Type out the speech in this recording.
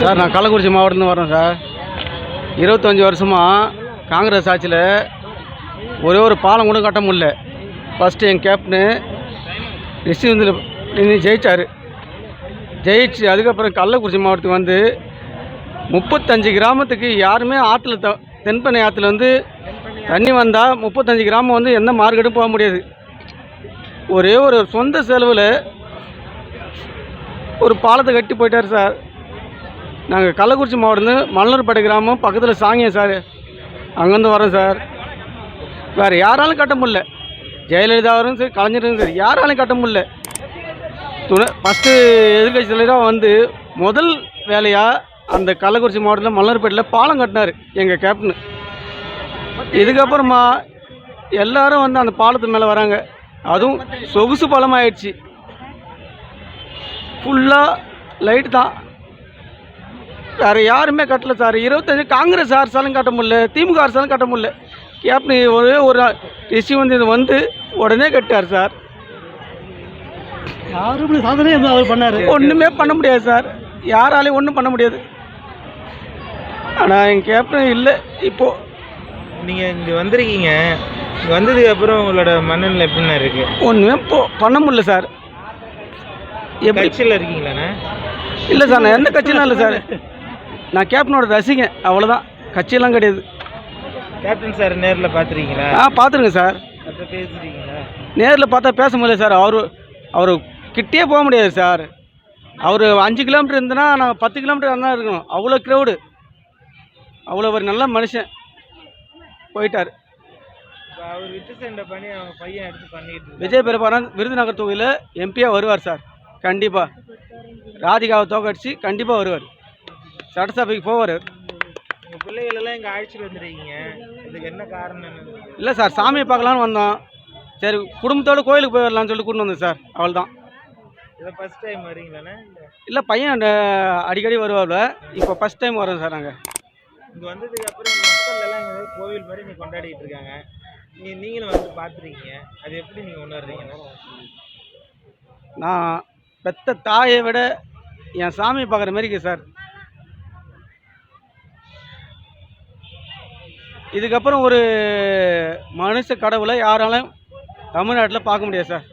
Sir நான் கள்ளக்குறிச்சி மாவட்டத்துலேருந்து வரேன் sir. இருபத்தஞ்சி வருஷமாக காங்கிரஸ் ஆட்சியில் ஒரே ஒரு பாலம் கூட கட்ட முடியல. ஃபஸ்ட்டு என் கேப்டனு ரிஷிவந்தில் நின்று ஜெயித்தார் ஜெயிச்சு அதுக்கப்புறம் கள்ளக்குறிச்சி மாவட்டத்துக்கு வந்து முப்பத்தஞ்சு கிராமத்துக்கு யாருமே ஆற்றுல த தென்பண்ணை ஆற்றுல வந்து தண்ணி வந்தால் முப்பத்தஞ்சு கிராமம் வந்து எந்த மார்க்கெட்டும் போக முடியாது. ஒரே ஒரு சொந்த செலவில் ஒரு பாலத்தை கட்டி போயிட்டார் சார். நாங்கள் கள்ளக்குறிச்சி மாவட்டம் மல்லூர்பேட்டை கிராமம் பக்கத்தில் சாங்கியம் சார். அங்கேருந்து வரோம் சார். வேறு யாராலும் கட்ட முடியல. ஜெயலலிதாவும் சரி கலைஞரும் சரி யாராலும் கட்ட முடில துணை ஃபஸ்ட்டு எதிர்கட்சி தலைவராக வந்து முதல் வேலையாக அந்த கள்ளக்குறிச்சி மாவட்டத்தில் மல்லூர்பேட்டையில் பாலம் கட்டினார் எங்கள் கேப்டனு இதுக்கப்புறமா எல்லாரும் வந்து அந்த பாலத்து மேலே வராங்க. அதுவும் சொகுசு பாலம் ஆயிடுச்சு ஃபுல்லாக லைட் தான். வேறு யாருமே கட்டல சார். இருபத்தஞ்சு காங்கிரஸ் அரசாலும் கட்ட முடியல திமுக அரசாலும் கட்ட முடியல. கேப்டன் ஒரே ஒரு ரிஷி வந்து இது வந்து உடனே கட்டார் சார். யாரும் சாதனை அவர் பண்ணாரு. ஒன்றுமே பண்ண முடியாது சார். யாராலையும் ஒன்றும் பண்ண முடியாது. ஆனால் என் கேப்டன் இல்லை இப்போது நீங்கள் இங்கே வந்திருக்கீங்க. இங்கே வந்ததுக்கு அப்புறம் உங்களோட மனநிலை எப்படிண்ணா இருக்கு? ஒன்றுமே போ பண்ண முடியல சார். எப்படி? கட்சியில் இருக்கீங்களாண்ணா? இல்லை சார் நான் எந்த கட்சியிலும் இல்லை சார். நான் கேப்டனோட ரசிகன் அவ்வளோதான் கட்சியெல்லாம் கிடையாது. கேப்டன் சார் நேரில் பார்த்துருக்கீங்களா ஆ பார்த்துருங்க சார். அப்போ பேசுறீங்களா நேரில் பார்த்தா பேச முடியல சார். அவர் அவர் கிட்டே போக முடியாது சார். அவர் அஞ்சு கிலோமீட்டர் இருந்தனா நாங்கள் பத்து கிலோமீட்டர் தான் இருக்கணும். அவ்வளோ க்ரௌடு அவ்வளோ ஒரு நல்ல மனுஷன். போயிட்டார். அவர் விட்டு சென்ற பணி அவங்க பையன் எடுத்து பண்ணிட்டு. விஜய் பெருமாறன் விருதுநகர் தொகுதியில் எம்பியாக வருவார் சார். கண்டிப்பாக ராதிகாவை தோக்கடிச்சு கண்டிப்பாக வருவார். சட்டசபைக்கு போவார். உங்கள் பிள்ளைகளெல்லாம் எங்கள் ஆட்சியில் வந்துருக்கீங்க இதுக்கு என்ன காரணம் இல்லை சார் சாமியை பார்க்கலான்னு வந்தோம். சரி குடும்பத்தோடு கோயிலுக்கு போய் வரலாம்னு சொல்லிட்டு கூட்டு வந்தோம் சார் அவ்வளோதான் இதை ஃபஸ்ட் டைம் வரீங்களாண்ணா இல்லை இல்லை பையன் அடிக்கடி வருவார்ல இப்போ ஃபஸ்ட் டைம் வரோம் சார் நாங்கள் இங்கே வந்ததுக்கு அப்புறம் இந்த மக்கள் எல்லாம் இங்கே கோவில் மாதிரி இங்கே கொண்டாடிட்டு இருக்காங்க. நீ நீங்களும் வந்து பார்த்துருக்கீங்க. அது எப்படி நீங்கள் உணர்றீங்க நான் பெத்த தாயை விட என் சாமியை பார்க்குற மாதிரி இருக்கு சார். இதுக்கப்புறம் ஒரு மனுஷ கடவுளை யாராலும் தமிழ்நாட்டில் பார்க்க முடியாது சார்.